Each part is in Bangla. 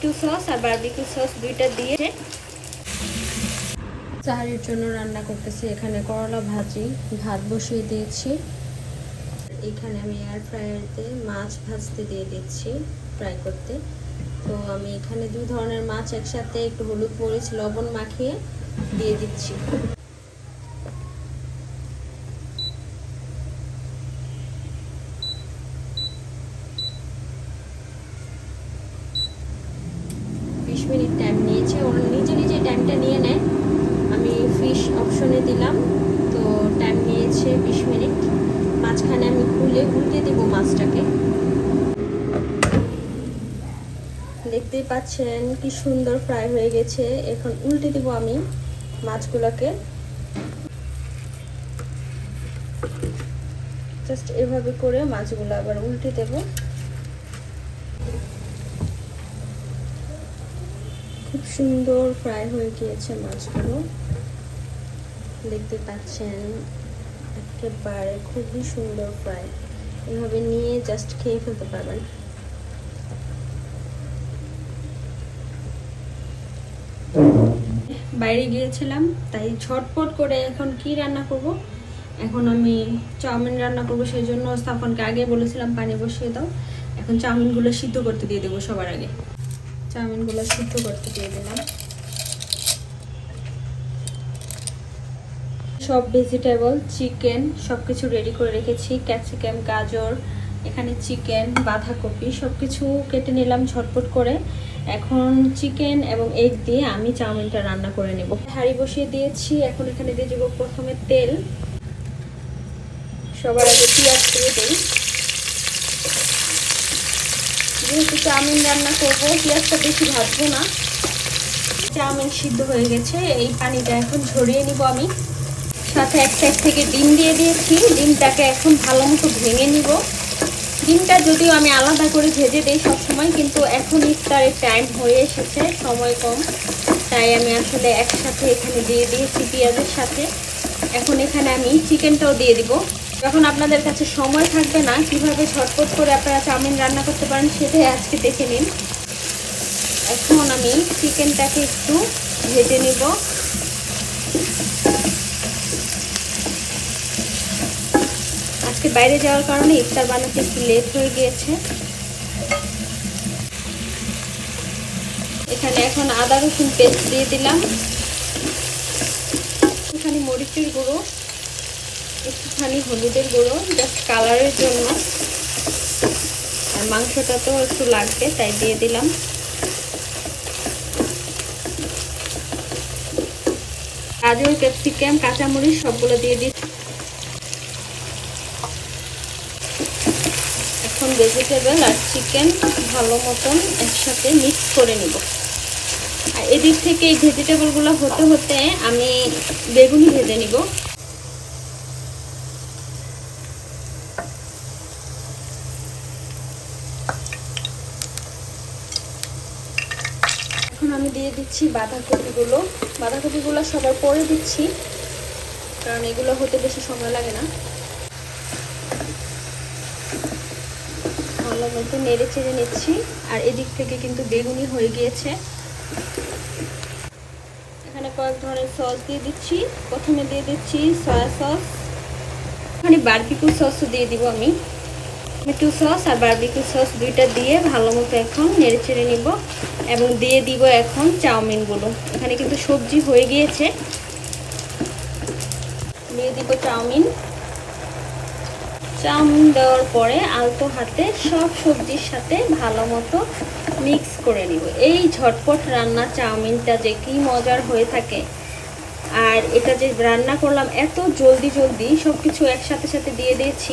টমেটো সস আর বারবিকিউ সস দুইটা দিয়ে চাহারির জন্য রান্না করতেছি এখানে করলা ভাজি, ভাত বসিয়ে দিয়েছি। এখানে আমি এয়ার ফ্রায়ারতে মাছ ভাজতে দিয়ে দিচ্ছি ফ্রাই করতে। তো আমি এখানে দুই ধরনের মাছ একসাথে একটু হলুদ মরিচ, লবণ মাখিয়ে দিয়ে দিচ্ছি। মিনিট টাইম নিয়েছে। ওরা নিজে নিজে টাইমটা নিয়ে নেয়। আমি ফিশ অপশনে দিলাম। তো টাইম নিয়েছে বিশ মিনিট মাঝখানে আমি খুলে উল্টে দেবো মাছটাকে। দেখতেই পাচ্ছেন কি সুন্দর ফ্রাই হয়ে গেছে। এখন উল্টে দিব আমি মাছগুলোকে। জাস্ট এভাবে করে মাছগুলো আবার উল্টে দেব। খুব সুন্দর ফ্রাই হয়ে গিয়েছে মাছগুলো। দেখতে পাচ্ছেন, একেবারে খুবই সুন্দর ফ্রাই। এভাবে নিয়ে জাস্ট খেয়ে ফেলতে পারবেন। বাইরে গিয়েছিলাম, তাই ঝটপট করে এখন কি রান্না করব? এখন আমি চাউমিন রান্না করব, সেই জন্য স্থাপনকে আগে বলেছিলাম পানি বসিয়ে দাও। এখন চাউমিনগুলো সিদ্ধ করতে দিয়ে দেবো সবার আগে। চাউমিনগুলো সিদ্ধ করতে দিয়ে দিলাম। সব ভেজিটেবল চিকেন সব কিছু রেডি করে রেখেছি। ক্যাপসিকাম গাজর, এখানে চিকেন বাঁধাকপি সব কিছু কেটে নিলাম ঝটপট করে। এখন চিকেন এবং এগ দিয়ে আমি চাউমিনটা রান্না করে নেব। হাঁড়ি বসিয়ে দিয়েছি। এখন এখানে দিয়ে দেবো প্রথমে তেল। সবার আগে পেঁয়াজ দিয়ে দিই। যেহেতু চাউমিন রান্না করব, পেঁয়াজটা বেশি ভাজবো না। চাউমিন সিদ্ধ হয়ে গেছে, এই পানিটা এখন ঝরিয়ে নিব আমি। সাথে এক সাইড থেকে ডিম দিয়ে দিয়েছি, ডিমটাকে এখন ভালো মতো ভেঙে নিব। ডিমটা যদিও আমি আলাদা করে ভেজে দিই সবসময়, কিন্তু এখন ইফতারের টাইম হয়ে এসেছে, সময় কম। তাই আমি আসলে একসাথে এখানে দিয়ে দিয়েছি পেঁয়াজের সাথে। এখন এখানে আমি চিকেনটাও দিয়ে দিব। যখন আপনাদের কাছে সময় থাকবে না, কীভাবে ঝটপট করে আপনারা চাউমিন রান্না করতে পারেন সেটাই আজকে দেখে নিন। এখন আমি চিকেনটাকে একটু ভেজে নিব। আজকে বাইরে যাওয়ার কারণে ইফতার বানাতে একটু লেট হয়ে গিয়েছে। এখানে এখন আদা রসুন পেস্ট দিয়ে দিলাম। এখানে মরিচের গুঁড়ো। একটুখানি হলুদের গুঁড়ো জাস্ট কালারের জন্য। আর মাংসটা তো একটু লাগবে, তাই দিয়ে দিলাম। গাজর, ক্যাপসিকাম, কাঁচামরিচ সবগুলো দিয়ে দিচ্ছি। এখন ভেজিটেবল আর চিকেন ভালো মতন একসাথে মিক্স করে নিব। আর এদিক থেকে এই ভেজিটেবলগুলো হতে হতে আমি বেগুনি ভেজে নিব। এখন আমি দিয়ে দিচ্ছি বাঁধাকপিগুলো। বাঁধাকপিগুলো সবার পরে দিচ্ছি, কারণ এগুলো হতে বেশি সময় লাগে না। ভালো মতো নেড়ে চেড়ে নিচ্ছি, আর এদিক থেকে কিন্তু বেগুনি হয়ে গিয়েছে। এখানে কয়েক ধরনের সস দিয়ে দিচ্ছি। প্রথমে দিয়ে দিচ্ছি সয়া সস। এখানে বারবিকিউ সসও দিয়ে দিব আমি। টমেটো সস আর বারবিকিউ সস দুইটা দিয়ে ভালো মতো এখন নেড়ে চেড়ে নিব এবং দিয়ে দিব এখন চাউমিনগুলো এখানে কিন্তু সবজি হয়ে গিয়েছে। দিয়ে দিব চাউমিন। চাউমিন দেওয়ার পরে আলতো হাতে সব সবজির সাথে ভালো মতো মিক্স করে নিব। এই ঝটপট রান্না চাউমিনটা যে কি মজার হয়ে থাকে। আর এটা যে রান্না করলাম, এত জলদি জলদি সব কিছু একসাথে সাথে দিয়ে দিয়েছি।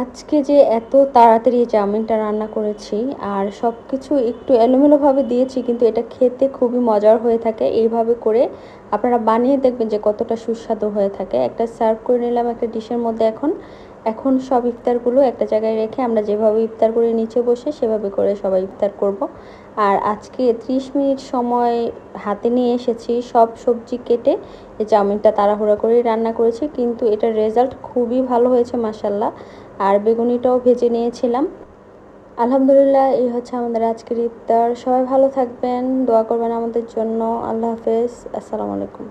আজকে যে এত তাড়াতাড়ি চাউমিনটা রান্না করেছি আর সব কিছু একটু এলোমেলোভাবে দিয়েছি, কিন্তু এটা খেতে খুবই মজার হয়ে থাকে। এইভাবে করে আপনারা বানিয়ে দেখবেন যে কতটা সুস্বাদু হয়ে থাকে। একটা সার্ভ করে নিলাম একটা ডিশের মধ্যে এখন। এখন সব ইফতারগুলো একটা জায়গায় রেখে আমরা যেভাবে ইফতার করে নিচে বসে সেভাবে করে সবাই ইফতার করব। আর আজকে 30 মিনিট সময় হাতে নিয়ে এসেছি সব সবজি কেটে। এই চাউমিনটা তাড়াহুড়া করেই রান্না করেছি, কিন্তু এটার রেজাল্ট খুবই ভালো হয়েছে মাসাল্লাহ আর বেগুনিটাও ভেজে নিয়েছিলাম। আলহামদুলিল্লাহ, এই হচ্ছে আমাদের আজকের ইফতার। সবাই ভালো থাকবেন, দোয়া করবেন আমাদের জন্য। আল্লাহ হাফেজ। আসসালামু আলাইকুম।